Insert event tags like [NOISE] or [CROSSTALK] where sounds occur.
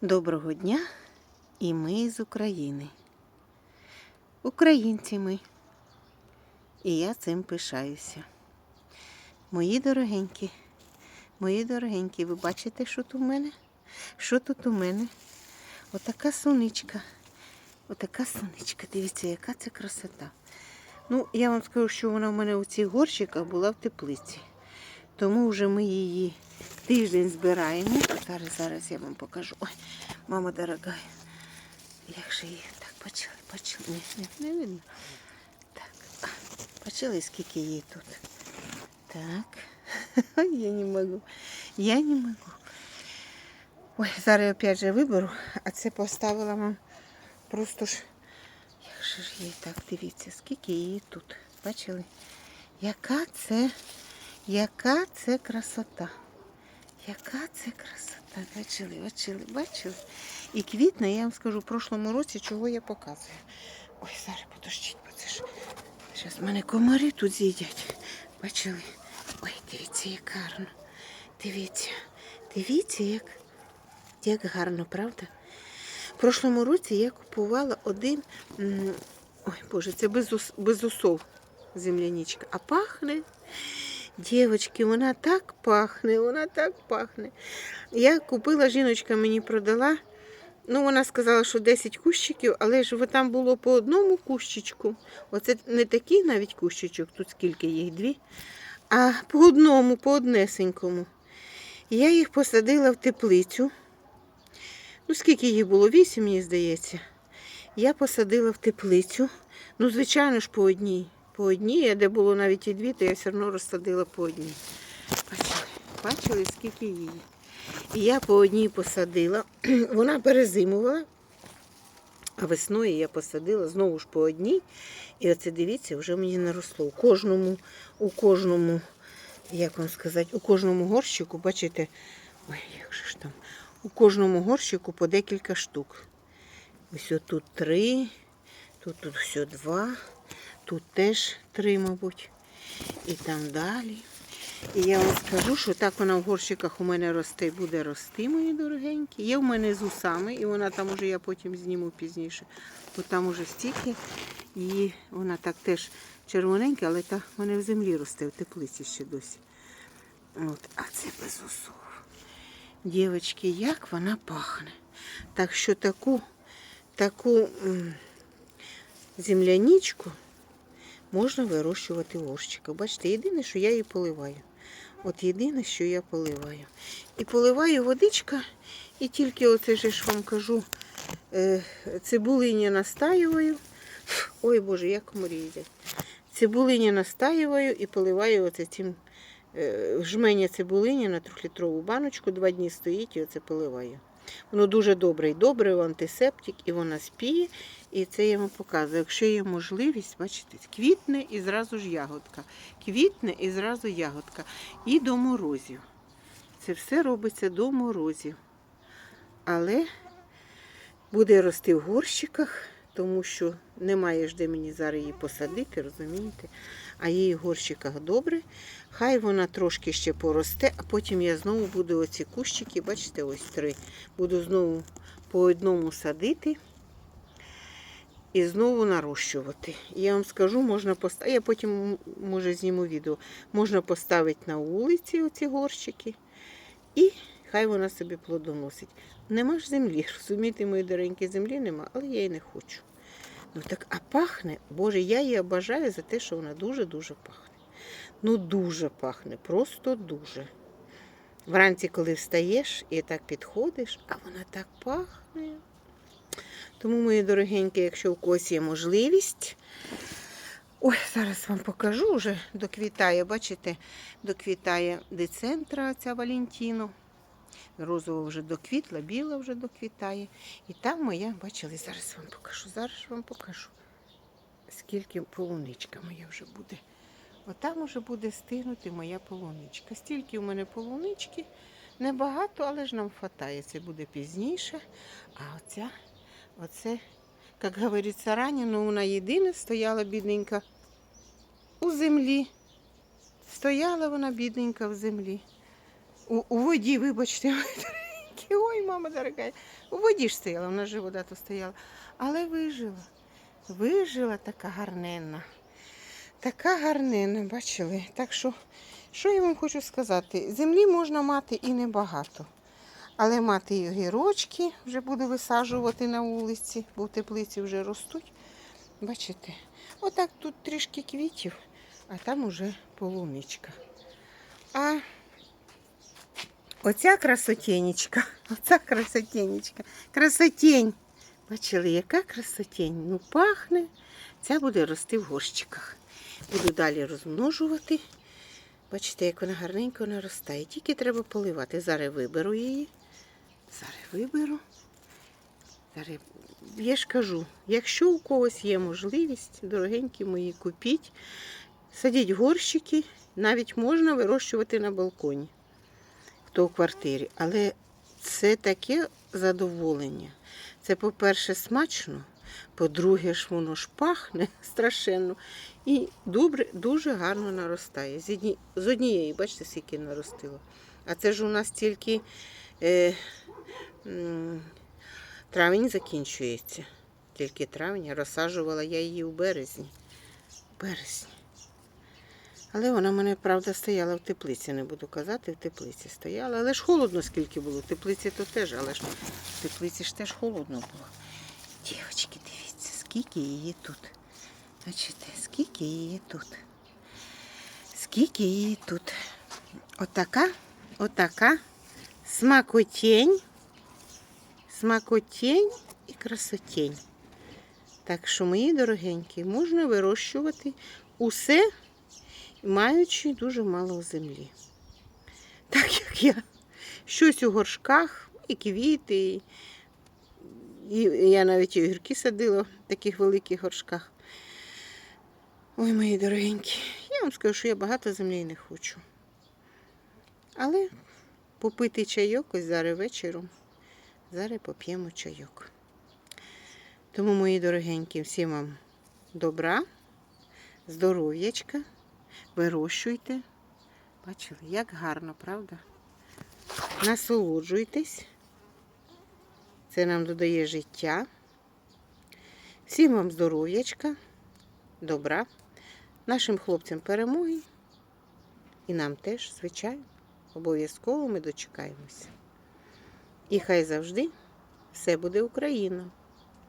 Доброго дня і ми з України. Українці ми. І я цим пишаюся. Мої дорогенькі, мої дорогенькі, ви бачите, що тут у мене? Що тут у мене? Отака соничка. Отака соничка. Дивіться, яка це красота. Ну, я вам скажу, що вона в мене у цих горщиках була в теплиці. Тому вже ми її тиждень збираємо. Зараз, зараз я вам покажу. Ой, мама дорога. Як же її так почали, почали. Ні, ні, не видно. Так, почали, скільки її тут. Так. [LAUGHS] Я не можу. Я не можу. Ой, зараз я опять же виберу, а це поставила вам просто ж. Як же ж її так, дивіться, скільки її тут. Бачили? Яка це, яка це красота. Яка це красота. Бачили, бачили, бачили. І квітне, я вам скажу, в прошлому році, чого я показую. Ой, зараз подождіть, бо це ж. Зараз мене комари тут з'їдять. Бачили? Ой, дивіться, як гарно. Дивіться, дивіться, як, як гарно, правда? В прошлому році я купувала один. Ой, Боже, це без, без усов земляничка. А пахне. Дівочки, вона так пахне, вона так пахне. Я купила, жіночка мені продала. Ну, вона сказала, що 10 кущиків, але ж там було по одному кущичку. Оце не такий навіть кущичок, тут скільки їх дві, а по одному, по однесенькому. Я їх посадила в теплицю. Ну, скільки їх було? Вісім, мені здається. Я посадила в теплицю. Ну, звичайно ж, по одній. По одній, а де було навіть і дві, то я все одно розсадила по одній. Бачили, бачили, скільки її. І я по одній посадила. [CLEARS THROAT] Вона перезимувала, а весною я посадила знову ж по одній. І оце дивіться, вже мені наросло. У кожному, у кожному, як вам сказати, у кожному горщику, бачите, ой, як же ж там, у кожному горщику по декілька штук. Ось тут три, тут тут все два, тут теж три, мабуть. І там далі. І я вам скажу, що так вона в горщиках у мене росте буде рости, мої дорогенькі. Є в мене з усами, і вона там уже я потім зніму пізніше. Бо там уже стільки. І вона так теж червоненька, але та в мене в землі росте, в теплиці ще досі. От, а це без усов. Дівочки, як вона пахне. Так що таку, таку земляничку можна вирощувати в горщиках. Бачите, єдине, що я її поливаю. От єдине, що я поливаю. І поливаю водичка, і тільки оце ж вам кажу, е, цибулині настаюваю. Ой Боже, як їдять. Цибулині настаюваю і поливаю оце цим е, жменя цибулині на трьохлітрову баночку, два дні стоїть і оце поливаю. Воно дуже добре і добре, антисептик, і вона спіє. І це я вам показую. Якщо є можливість, бачите, квітне і зразу ж ягодка. Квітне і зразу ягодка. І до морозів. Це все робиться до морозів. Але буде рости в горщиках, тому що немає ж де мені зараз її посадити, розумієте? А її в горщиках добре. Хай вона трошки ще поросте, а потім я знову буду оці кущики, бачите, ось три. Буду знову по одному садити і знову нарощувати. Я вам скажу, можна поставити, я потім може зніму відео, можна поставити на вулиці оці горщики і хай вона собі плодоносить. Нема ж землі, [LAUGHS] розумієте, мої доренькі землі нема, але я її не хочу. Ну так, а пахне, Боже, я її обажаю за те, що вона дуже-дуже пахне. Ну, дуже пахне, просто дуже. Вранці, коли встаєш і так підходиш, а вона так пахне. Тому, мої дорогенькі, якщо у когось є можливість. Ой, зараз вам покажу вже доквітає, бачите, доквітає децентра ця Валентіно. Розова вже доквітла, біла вже доквітає. І там моя, бачили, зараз вам покажу, зараз вам покажу, скільки полуничка моя вже буде. Отам уже буде стигнути моя полуничка. Стільки в мене полунички, небагато, але ж нам хватає. Це буде пізніше. А оця, оце, як говориться раніше, вона єдина стояла бідненька у землі. Стояла вона бідненька в землі. У, у воді, вибачте. [LAUGHS] Ой, мама дорога. У воді ж стояла, нас же вода то стояла. Але вижила. Вижила така гарненна. Така гарненна, бачили. Так що, що я вам хочу сказати? Землі можна мати і небагато. Але мати і огірочки вже буду висаджувати на вулиці, бо в теплиці вже ростуть. Бачите, отак тут трішки квітів, а там уже полуничка. А оця красотенечка, [LAUGHS] оця красотенечка, красотень. Бачили, яка красотень? Ну, пахне. Ця буде рости в горщиках. Буду далі розмножувати. Бачите, як вона гарненько наростає. Тільки треба поливати. Зараз виберу її. Зараз виберу. Зараз я ж кажу, якщо у когось є можливість, дорогенькі мої, купіть, садіть горщики, навіть можна вирощувати на балконі, хто в квартирі. Але це таке задоволення. Це, по-перше, смачно, по-друге, ж воно ж пахне [LAUGHS] страшенно. І добре, дуже гарно наростає. З, однієї, бачите, скільки наростило. А це ж у нас тільки е, травень закінчується. Тільки травень, розсаджувала я її у березні. Березні. Але вона в мене, правда, стояла в теплиці, не буду казати, в теплиці стояла. Але ж холодно скільки було. В теплиці то теж, але ж в теплиці ж теж холодно було. Дівчатки, дивіться, скільки її тут. Бачите, скільки її тут. Скільки її тут. Отака, отака смакотень, смакотень і красотень. Так що, мої дорогенькі, можна вирощувати усе, маючи дуже мало землі. Так як я. Щось у горшках, і квіти, і я навіть і огірки садила в таких великих горшках. Ой, мої дорогенькі, я вам скажу, що я багато землі не хочу. Але попити чайок ось зараз вечором. Зараз поп'ємо чайок. Тому, мої дорогенькі, всім вам добра, здоров'ячка, вирощуйте. Бачили, як гарно, правда? Насолоджуйтесь. Це нам додає життя. Всім вам здоров'ячка, добра, нашим хлопцям перемоги. І нам теж, звичайно, обов'язково ми дочекаємося. І хай завжди все буде Україна.